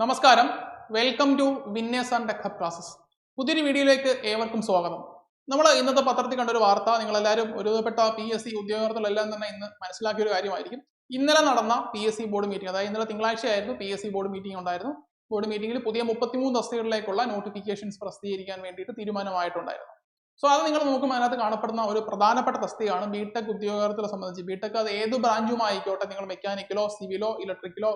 നമസ്കാരം. Welcome to Winners and Tech Hub classes പുതിയൊരു വീഡിയോയിലേക്ക് ഏവർക്കും സ്വാഗതം. നമ്മൾ ഇന്നത്തെ പത്രത്തിൽ കണ്ട ഒരു വാർത്ത നിങ്ങളെല്ലാവരും ഒരുവിധപ്പെട്ട പി എസ് സി ഉദ്യോഗാർത്ഥികളെല്ലാം തന്നെ ഇന്ന് മനസ്സിലാക്കിയ ഒരു കാര്യമായിരിക്കും. ഇന്നലെ നടന്ന P S C board meeting അതായത് ഇന്നലെ തിങ്കളാഴ്ചയായിരുന്നു P S C board meeting ഉണ്ടായിരുന്നു ബോർഡ് മീറ്റിംഗിൽ പുതിയ മുപ്പത്തിമൂന്ന് തസ്തികളിലേക്കുള്ള നോട്ടിഫിക്കേഷൻസ് പ്രസിദ്ധീകരിക്കാൻ വേണ്ടിയിട്ട് തീരുമാനമായിട്ടുണ്ടായിരുന്നു. സോ അത് നിങ്ങൾ നോക്കുമ്പോൾ അതിനകത്ത് കാണപ്പെടുന്ന ഒരു പ്രധാനപ്പെട്ട തസ്തികയാണ് ബിടെക് ഉദ്യോഗാർത്ഥികളെ സംബന്ധിച്ച്. ബിടെക് അത് ഏത് ബ്രാഞ്ചുമായിക്കോട്ടെ നിങ്ങൾ മെക്കാനിക്കലോ സിവിലോ ഇലക്ട്രിക്കലോ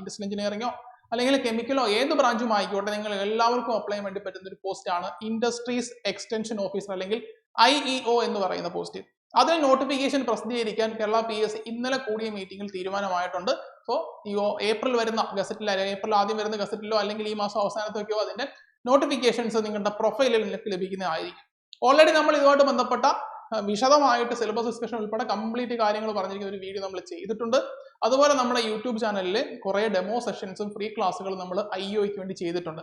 ഇൻഡസ്ട്രിയൽ എഞ്ചിനീയറിംഗോ അല്ലെങ്കിൽ കെമിക്കലോ ഏത് ബ്രാഞ്ചും ആയിക്കോട്ടെ നിങ്ങൾ എല്ലാവർക്കും അപ്ലൈ ചെയ്യാൻ വേണ്ടി പറ്റുന്ന ഒരു പോസ്റ്റ് ആണ് ഇൻഡസ്ട്രീസ് എക്സ്റ്റൻഷൻ ഓഫീസർ അല്ലെങ്കിൽ ഐ ഇ ഒ എന്ന് പറയുന്ന പോസ്റ്റ് അതിന് നോട്ടിഫിക്കേഷൻ പ്രസിദ്ധീകരിക്കാൻ കേരള പി എസ് ഇന്നലെ കൂടിയ മീറ്റിംഗിൽ തീരുമാനമായിട്ടുണ്ട്. സോ ഈ ഏപ്രിൽ വരുന്ന ഗസറ്റിൽ ഏപ്രിൽ ആദ്യം വരുന്ന ഗസറ്റിലോ അല്ലെങ്കിൽ ഈ മാസം അവസാനത്തേക്കോ അതിന്റെ നോട്ടിഫിക്കേഷൻസ് നിങ്ങളുടെ പ്രൊഫൈലിൽ നിങ്ങൾക്ക് ലഭിക്കുന്നതായിരിക്കും. ഓൾറെഡി നമ്മൾ ഇതുമായിട്ട് ബന്ധപ്പെട്ട വിശദമായിട്ട് സിലബസ് ഡിസ്കഷൻ ഉൾപ്പെടെ കംപ്ലീറ്റ് കാര്യങ്ങൾ പറഞ്ഞിരിക്കുന്ന ഒരു വീഡിയോ നമ്മൾ ചെയ്തിട്ടുണ്ട്. അതുപോലെ നമ്മുടെ യൂട്യൂബ് ചാനലിൽ കുറേ ഡെമോ സെഷൻസും ഫ്രീ ക്ലാസ്സുകളും നമ്മൾ ഐ ഒക്ക് വേണ്ടി ചെയ്തിട്ടുണ്ട്.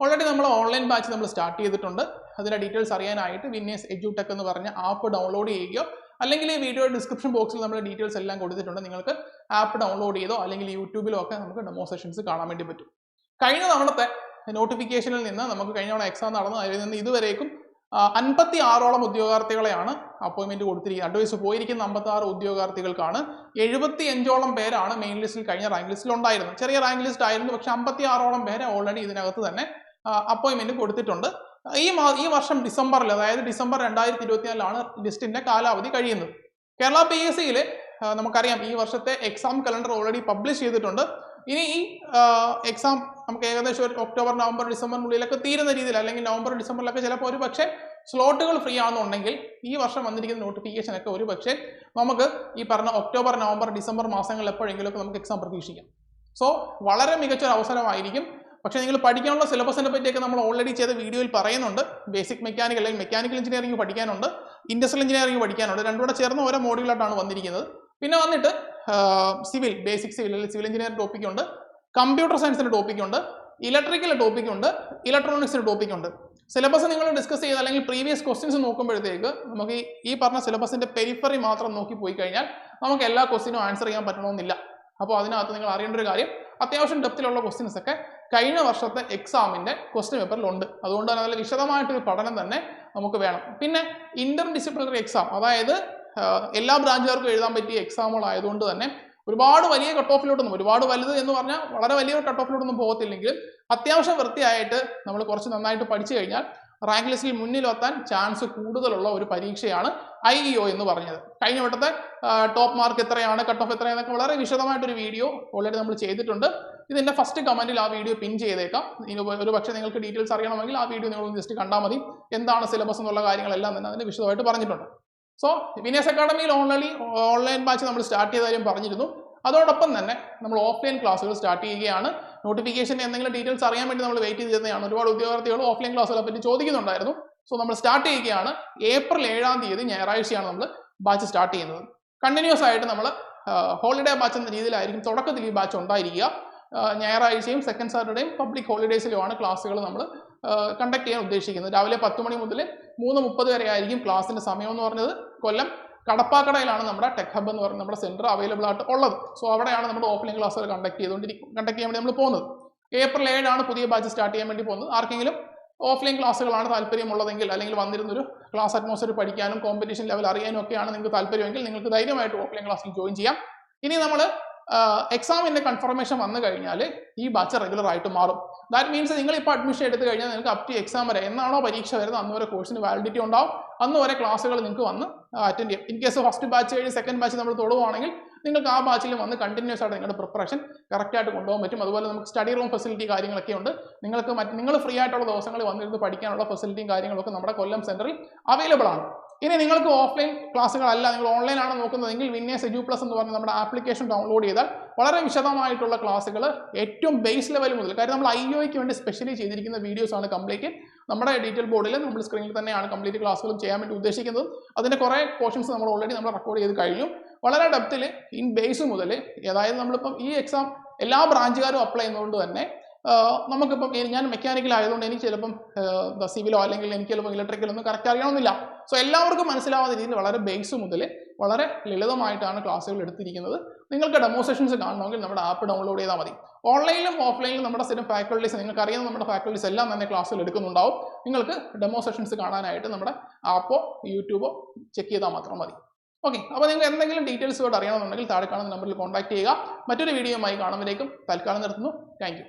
ഓൾറെഡി നമ്മൾ ഓൺലൈൻ ബാച്ച് നമ്മൾ സ്റ്റാർട്ട് ചെയ്തിട്ടുണ്ട്. അതിന്റെ ഡീറ്റെയിൽസ് അറിയാനായിട്ട് വിന്നേഴ്സ് എഡ്യൂടെക് എന്ന് പറഞ്ഞ ആപ്പ് ഡൗൺലോഡ് ചെയ്യുകയോ അല്ലെങ്കിൽ ഈ വീഡിയോ ഡിസ്ക്രിപ്ഷൻ ബോക്സിൽ നമ്മൾ ഡീറ്റെയിൽസ് എല്ലാം കൊടുത്തിട്ടുണ്ട്. നിങ്ങൾക്ക് ആപ്പ് ഡൗൺലോഡ് ചെയ്തോ അല്ലെങ്കിൽ യൂട്യൂബിലോ ഒക്കെ നമുക്ക് ഡെമോ സെഷൻസ് കാണാൻ വേണ്ടി പറ്റും. കഴിഞ്ഞ തവണത്തെ നോട്ടിഫിക്കേഷനിൽ നിന്ന് നമുക്ക് കഴിഞ്ഞ തവണ എക്സാം നടന്നു അതിൽ നിന്ന് ഇതുവരേക്കും അൻപത്തി ആറോളം ഉദ്യോഗാർത്ഥികളെയാണ് അപ്പോയിന്റ്മെന്റ് കൊടുത്തിരിക്കുന്നത്. അഡ്വൈസ് പോയിരിക്കുന്ന അമ്പത്തി ആറ് ഉദ്യോഗാർത്ഥികൾക്കാണ് എഴുപത്തി അഞ്ചോളം പേരാണ് മെയിൻ ലിസ്റ്റിൽ കഴിഞ്ഞ റാങ്ക് ലിസ്റ്റിൽ ഉണ്ടായിരുന്നത്. ചെറിയ റാങ്ക് ലിസ്റ്റ് ആയിരുന്നു പക്ഷെ അമ്പത്തി ആറോളം പേരെ ഓൾറെഡി ഇതിനകത്ത് തന്നെ അപ്പോയിന്റ്മെന്റ് കൊടുത്തിട്ടുണ്ട്. ഈ മാ ഈ വർഷം ഡിസംബറിൽ അതായത് ഡിസംബർ രണ്ടായിരത്തി ഇരുപത്തിനാലിലാണ് ലിസ്റ്റിന്റെ കാലാവധി കഴിയുന്നത്. കേരള പി എസ് സിയിൽ നമുക്കറിയാം ഈ വർഷത്തെ എക്സാം കലണ്ടർ ഓൾറെഡി പബ്ലിഷ് ചെയ്തിട്ടുണ്ട്. ഇനി ഈ എക്സാം നമുക്ക് ഏകദേശം ഒരു ഒക്ടോബർ നവംബർ ഡിസംബറിനുള്ളിലൊക്കെ തീരുന്ന രീതിയിൽ അല്ലെങ്കിൽ നവംബർ ഡിസംബറിലൊക്കെ ചിലപ്പോൾ ഒരു പക്ഷേ സ്ലോട്ടുകൾ ഫ്രീ ആണെന്നുണ്ടെങ്കിൽ ഈ വർഷം വന്നിരിക്കുന്ന നോട്ടിഫിക്കേഷൻ ഒക്കെ ഒരു പക്ഷേ നമുക്ക് ഈ പറഞ്ഞ ഒക്ടോബർ നവംബർ ഡിസംബർ മാസങ്ങളിൽ എപ്പോഴെങ്കിലുമൊക്കെ നമുക്ക് എക്സാം പ്രതീക്ഷിക്കാം. സോ വളരെ മികച്ചൊരു അവസരമായിരിക്കും. പക്ഷേ നിങ്ങൾ പഠിക്കാനുള്ള സിലബസിനെ പറ്റിയൊക്കെ നമ്മൾ ഓൾറെഡി ചെയ്ത വീഡിയോയിൽ പറയുന്നുണ്ട്. ബേസിക് മെക്കാനിക്കൽ അല്ലെങ്കിൽ മെക്കാനിക്കൽ എഞ്ചിനീയറിംഗ് പഠിക്കാനുണ്ട്. ഇൻഡസ്ട്രിയൽ എഞ്ചിനീയറിംഗ് പഠിക്കാനുണ്ട്. രണ്ടുകൂടെ ചേർന്ന് ഓരോ മോഡുകളായിട്ടാണ് വന്നിരിക്കുന്നത്. പിന്നെ വന്നിട്ട് സിവിൽ ബേസിക് സിവിൽ അല്ലെങ്കിൽ സിവിൽ എഞ്ചിനീയറിംഗ് ടോപ്പിക് ഉണ്ട്. കമ്പ്യൂട്ടർ സയൻസിന്റെ ടോപ്പിക് ഉണ്ട്. ഇലക്ട്രിക്കൽ ടോപ്പിക് ഉണ്ട്. ഇലക്ട്രോണിക്സിന്റെ ടോപ്പിക് ഉണ്ട്. സിലബസ് നിങ്ങൾ ഡിസ്കസ് ചെയ്ത് അല്ലെങ്കിൽ പ്രീവിയസ് ക്വസ്റ്റ്യൻസ് നോക്കുമ്പോഴത്തേക്ക് നമുക്ക് ഈ- പറഞ്ഞ സിലബസിന്റെ പെരിഫറി മാത്രം നോക്കി പോയി കഴിഞ്ഞാൽ നമുക്ക് എല്ലാ ക്വസ്റ്റിനും ആൻസർ ചെയ്യാൻ പറ്റണമെന്നില്ല. അപ്പോൾ അതിനകത്ത് നിങ്ങൾ അറിയേണ്ട ഒരു കാര്യം അത്യാവശ്യം ഡെപ്തിലുള്ള ക്വസ്റ്റ്യൻസ് ഒക്കെ കഴിഞ്ഞ വർഷത്തെ എക്സാമിന്റെ ക്വസ്റ്റ്യൻ പേപ്പറിൽ ഉണ്ട്. അതുകൊണ്ട് തന്നെ നല്ല വിശദമായിട്ടൊരു പഠനം തന്നെ നമുക്ക് വേണം. പിന്നെ ഇന്റർ ഡിസിപ്ലിനറി എക്സാം അതായത് എല്ലാ ബ്രാഞ്ചുകാർക്കും എഴുതാൻ പറ്റിയ എക്സാമുകൾ ആയതുകൊണ്ട് തന്നെ ഒരുപാട് വലിയ കട്ട് ഓഫിലോട്ടൊന്നും ഒരുപാട് വലുത് എന്ന് പറഞ്ഞാൽ വളരെ വലിയ കട്ട് ഓഫിലോട്ടൊന്നും പോകത്തില്ലെങ്കിലും അത്യാവശ്യം വൃത്തിയായിട്ട് നമ്മൾ കുറച്ച് നന്നായിട്ട് പഠിച്ചു കഴിഞ്ഞാൽ റാങ്ക് ലിസ്റ്റിൽ മുന്നിലെത്താൻ ചാൻസ് കൂടുതലുള്ള ഒരു പരീക്ഷയാണ് ഐ ഇ ഒ എന്ന് പറഞ്ഞത്. കഴിഞ്ഞ വട്ടത്തെ ടോപ്പ് മാർക്ക് എത്രയാണ് കട്ട് ഓഫ് എത്രയാണെന്നൊക്കെ വളരെ വിശദമായിട്ടൊരു വീഡിയോ ഓൾറെഡി നമ്മൾ ചെയ്തിട്ടുണ്ട്. ഇതിന്റെ ഫസ്റ്റ് കമന്റിൽ ആ വീഡിയോ പിൻ ചെയ്തേക്കാം. ഇനി ഒരു പക്ഷേ നിങ്ങൾക്ക് ഡീറ്റെയിൽസ് അറിയണമെങ്കിൽ ആ വീഡിയോ നിങ്ങൾ ജസ്റ്റ് കണ്ടാൽ മതി. എന്താണ് സിലബസ് എന്നുള്ള കാര്യങ്ങളെല്ലാം തന്നെ അതിന് വിശദമായിട്ട് പറഞ്ഞിട്ടുണ്ട്. സോ വിനേസ് അക്കാഡമിയിൽ ഓൺലൈൻ ഓൺലൈൻ ബാച്ച് നമ്മൾ സ്റ്റാർട്ട് ചെയ്ത കാര്യം പറഞ്ഞിരുന്നു. അതോടൊപ്പം തന്നെ നമ്മൾ ഓഫ്ലൈൻ ക്ലാസ്സുകൾ സ്റ്റാർട്ട് ചെയ്യുകയാണ്. നോട്ടിഫിക്കേഷൻ എന്തെങ്കിലും ഡീറ്റെയിൽസ് അറിയാൻ വേണ്ടി നമ്മൾ വെയിറ്റ് ചെയ്തതാണ് ഒരുപാട് ഉദ്യോഗാർത്ഥികൾ ഓഫ്ലൈൻ ക്ലാസ്സുകളെ പറ്റി ചോദിക്കുന്നുണ്ടായിരുന്നു. സോ നമ്മൾ സ്റ്റാർട്ട് ചെയ്യുകയാണ്. ഏപ്രിൽ ഏഴാം തീയതി ഞായറാഴ്ചയാണ് നമ്മൾ ബാച്ച് സ്റ്റാർട്ട് ചെയ്യുന്നത്. കണ്ടിന്യൂസ് ആയിട്ട് നമ്മൾ ഹോളിഡേ ബാച്ച് എന്ന രീതിയിലായിരിക്കും തുടക്കത്തിൽ ഈ ബാച്ച് ഉണ്ടായിരിക്കുക. ഞായറാഴ്ചയും സെക്കൻഡ് സാറ്റർഡേയും പബ്ലിക് ഹോളിഡേയ്സിലുമാണ് ക്ലാസ്സുകൾ നമ്മൾ കണ്ടക്ട് ചെയ്യാൻ ഉദ്ദേശിക്കുന്നത്. രാവിലെ പത്ത് മണി മുതൽ മൂന്ന് മുപ്പത് വരെ ആയിരിക്കും ക്ലാസ്സിന്റെ സമയം എന്ന് പറഞ്ഞത്. കൊല്ലം കടപ്പാക്കടയിലാണ് നമ്മുടെ ടെക് ഹബ് എന്ന് പറഞ്ഞ നമ്മുടെ സെന്റർ അവൈലബിൾ ആയിട്ട് ഉള്ളത്. സോ അവിടെയാണ് നമ്മുടെ ഓഫ്ലൈൻ ക്ലാസ്സുകൾ കണ്ടക്ട് ചെയ്തുകൊണ്ടിരിക്കും കണ്ടക്ട് ചെയ്യാൻ വേണ്ടി നമ്മൾ പോകുന്നത്. ഏപ്രിൽ ഏഴാണ് പുതിയ ബാച്ച് സ്റ്റാർട്ട് ചെയ്യാൻ വേണ്ടി പോകുന്നത്. ആർക്കെങ്കിലും ഓഫ്ലൈൻ ക്ലാസ്സുകളാണ് താല്പര്യമുള്ളതെങ്കിൽ അല്ലെങ്കിൽ വന്നിരുന്നൊരു ക്ലാസ് അറ്റ്മോസ്ഫിയർ പഠിക്കാനും കോമ്പറ്റീഷൻ ലെവൽ അറിയാനും ഒക്കെയാണ് നിങ്ങൾക്ക് താല്പര്യമെങ്കിൽ നിങ്ങൾക്ക് ധൈര്യമായിട്ട് ഓഫ്ലൈൻ ക്ലാസ്സിൽ ജോയിൻ ചെയ്യാം. ഇനി നമ്മൾ എക്സാമിന്റെ കൺഫർമേഷൻ വന്നു കഴിഞ്ഞാൽ ഈ ബാച്ച് റെഗുലർ ആയിട്ട് മാറും. ദാറ്റ് മീൻസ് നിങ്ങൾ ഇപ്പോൾ അഡ്മിഷൻ എടുത്തു കഴിഞ്ഞാൽ നിങ്ങൾക്ക് അപ് ടു എക്സാം വരെ എന്നാണോ പരീക്ഷ വരുന്നത് അന്ന് വരെ കോഴ്സിന് വാലിഡിറ്റി ഉണ്ടാവും. അന്ന് വരെ ക്ലാസ്സുകൾ നിങ്ങൾക്ക് വന്ന് അറ്റൻഡ് ചെയ്യാം. ഇൻ കേസ് ഫസ്റ്റ് ബാച്ച് കഴിഞ്ഞ് സെക്കൻഡ് ബാച്ച് നമ്മൾ തൊടുവാണെങ്കിൽ നിങ്ങൾക്ക് ആ ബാച്ചിൽ വന്ന് കണ്ടിന്യൂസ് ആയിട്ട് നിങ്ങളുടെ പ്രിപ്പറേഷൻ കറക്റ്റ് ആയിട്ട് കൊണ്ടുപോകാൻ പറ്റും. അതുപോലെ നമുക്ക് സ്റ്റഡി റൂം ഫെസിലിറ്റി കാര്യങ്ങളൊക്കെ ഉണ്ട്. നിങ്ങൾക്ക് മറ്റ് നിങ്ങൾ ഫ്രീ ആയിട്ടുള്ള ദിവസങ്ങളിൽ വന്നിരുന്ന് പഠിക്കാനുള്ള ഫെസിലിറ്റിയും കാര്യങ്ങളൊക്കെ നമ്മുടെ കൊല്ലം സെന്ററിൽ അവൈലബിൾ ആണ്. ഇനി നിങ്ങൾക്ക് ഓഫ്ലൈൻ ക്ലാസ്സുകളല്ല നിങ്ങൾ ഓൺലൈൻ ആണ് നോക്കുന്നതെങ്കിൽ വിന്നേഴ്സ് എജു പ്ലസ് എന്ന് പറഞ്ഞ നമ്മുടെ ആപ്ലിക്കേഷൻ ഡൗൺലോഡ് ചെയ്താൽ വളരെ വിശദമായിട്ടുള്ള ക്ലാസ്സുകൾ ഏറ്റവും ബേസ് ലെവൽ മുതൽ കാര്യം നമ്മൾ ഐ ഒയ്ക്ക് വേണ്ടി സ്പെഷ്യലി ചെയ്തിരിക്കുന്ന വീഡിയോസ് ആണ് കംപ്ലീറ്റ് നമ്മുടെ ഡീറ്റെയിൽ ബോർഡിൽ നമ്മൾ സ്ക്രീനിൽ തന്നെയാണ് കംപ്ലീറ്റ് ക്ലാസ്സുകളും ചെയ്യാൻ വേണ്ടി ഉദ്ദേശിക്കുന്നത്. അതിന്റെ കുറേ പോർഷൻസ് നമ്മൾ ഓൾറെഡി നമ്മൾ റെക്കോർഡ് ചെയ്ത് കഴിഞ്ഞു. വളരെ ഡെപ്തിൽ ഇൻ ബേസ് മുതൽ അതായത് നമ്മളിപ്പം ഈ എക്സാം എല്ലാ ബ്രാഞ്ചുകാരും അപ്ലൈ ചെയ്യുന്നതുകൊണ്ട് തന്നെ നമുക്കിപ്പം ഞാൻ മെക്കാനിക്കൽ ആയതുകൊണ്ട് എനിക്ക് ചിലപ്പം സിവിലോ അല്ലെങ്കിൽ എനിക്ക് ചിലപ്പോൾ ഇലക്ട്രിക്കലോ ഒന്നും കറക്റ്റ് അറിയണമെന്നില്ല. സോ എല്ലാവർക്കും മനസ്സിലാവാത്ത രീതിയിൽ വളരെ ബേസ് മുതൽ വളരെ ലളിതമായിട്ടാണ് ക്ലാസ്സുകൾ എടുത്തിരിക്കുന്നത്. നിങ്ങൾക്ക് ഡെമോസ്ട്രേഷൻസ് കാണണമെങ്കിൽ നമ്മുടെ ആപ്പ് ഡൗൺലോഡ് ചെയ്താൽ മതി. ഓൺലൈനിലും ഓഫ്ലൈനിലും നമ്മുടെ സ്ഥിരം ഫാക്കൽറ്റീസ് നിങ്ങൾക്ക് അറിയുന്ന നമ്മുടെ ഫാക്കൽറ്റീസ് എല്ലാം തന്നെ ക്ലാസ്സിൽ എടുക്കുന്നുണ്ടാവും. നിങ്ങൾക്ക് ഡെമോസ്ട്രേഷൻസ് കാണാനായിട്ട് നമ്മുടെ ആപ്പോ യൂട്യൂബോ ചെക്ക് ചെയ്താൽ മാത്രം മതി. ഓക്കെ അപ്പോൾ നിങ്ങൾ എന്തെങ്കിലും ഡീറ്റെയിൽസ് കൂടെ അറിയണമെന്നുണ്ടെങ്കിൽ താഴെ കാണുന്ന നമ്പറിൽ കോൺടാക്ട് ചെയ്യുക. മറ്റൊരു വീഡിയോയുമായി കാണുമ്പോഴേക്കും തൽക്കാലം നിർത്തുന്നു. താങ്ക്